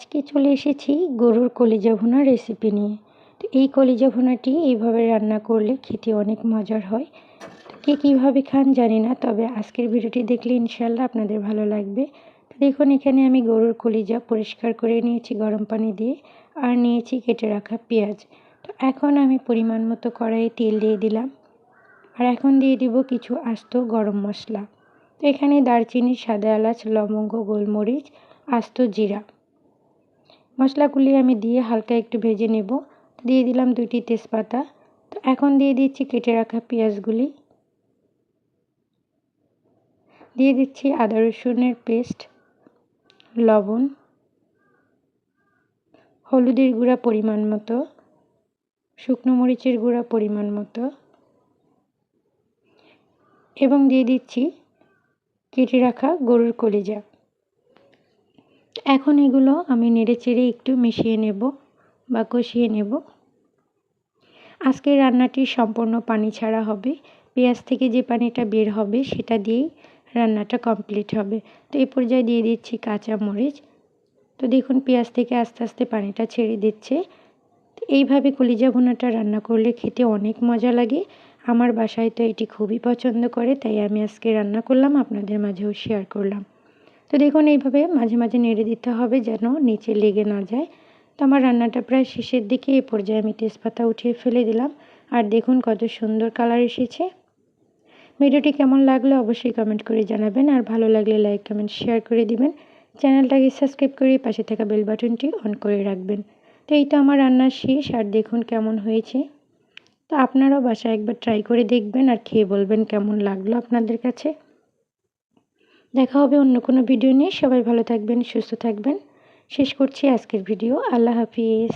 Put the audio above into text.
আজকে চলে এসেছি গরুর কলিজা ভুনা রেসিপি নিয়ে। তো এই কলিজা ভুনাটি এইভাবে রান্না করলে খেতে অনেক মজার হয়। তো কে কীভাবে খান জানি না, তবে আজকের ভিডিওটি দেখলে ইনশাল্লাহ আপনাদের ভালো লাগবে। তো দেখুন, এখানে আমি গরুর কলিজা পরিষ্কার করে নিয়েছি গরম পানি দিয়ে আর নিয়েছি কেটে রাখা পেঁয়াজ। তো এখন আমি পরিমাণ মতো কড়াইয়ে তেল দিয়ে দিলাম আর এখন দিয়ে দিব কিছু আস্ত গরম মশলা। তো এখানে দারচিনি সাদা এলাচ, লবঙ্গ, গোলমরিচ, আস্ত জিরা। মশলাগুলি আমি দিয়ে হালকা একটু ভেজে নেব। দিয়ে দিলাম দুইটি তেজপাতা। তো এখন দিয়ে দিচ্ছি কেটে রাখা পেঁয়াজগুলি। দিয়ে দিচ্ছি আদা রসুনের পেস্ট, লবণ, হলুদের গুঁড়া পরিমাণ মতো, শুকনো মরিচের গুঁড়া পরিমাণ মতো এবং দিয়ে দিচ্ছি কেটে রাখা গরুর কলিজা। এখন এগুলো আমি নেড়ে চেড়ে একটু মিশিয়ে নেব বা কষিয়ে নেব। আজকের রান্নাটি সম্পূর্ণ পানি ছাড়া হবে। পেঁয়াজ থেকে যে পানিটা বের হবে সেটা দিয়েই রান্নাটা কমপ্লিট হবে। তো এই পর্যায়ে দিয়ে দিচ্ছি কাঁচা মরিচ। তো দেখুন পেঁয়াজ থেকে আস্তে আস্তে পানিটা ছেড়ে দিচ্ছে। এইভাবে কলিজা ভুনাটা রান্না করলে খেতে অনেক মজা লাগে। আমার বাসায় তো এটি খুবই পছন্দ করে, তাই আমি আজকে রান্না করলাম, আপনাদের মাঝেও শেয়ার করলাম। তো দেখুন, এইভাবে মাঝে মাঝে নেড়ে দিতে হবে যেন নিচে লেগে না যায়। তো আমার রান্নাটা প্রায় শেষের দিকে এই পর্যায়ে আমি তেজপাতা উঠিয়ে ফেলে দিলাম। আর দেখুন, কত সুন্দর কালার এসেছে। ভিডিওটি কেমন লাগল অবশ্যই কমেন্ট করে জানাবেন। আর ভালো লাগলে লাইক, কমেন্ট, শেয়ার করে দিবেন। চ্যানেলটাকে সাবস্ক্রাইব করে পাশে থাকা বেল বাটনটি অন করে রাখবেন। তো এই তো আমার রান্না শেষ। আর দেখুন, কেমন হয়েছে। তো আপনারাও বাসায় একবার ট্রাই করে দেখবেন আর খেয়ে বলবেন কেমন লাগল আপনাদের কাছে। দেখা হবে অন্য কোনো ভিডিও নিয়ে। সবাই ভালো থাকবেন, সুস্থ থাকবেন। শেষ করছি আজকের ভিডিও আল্লাহ হাফিজ।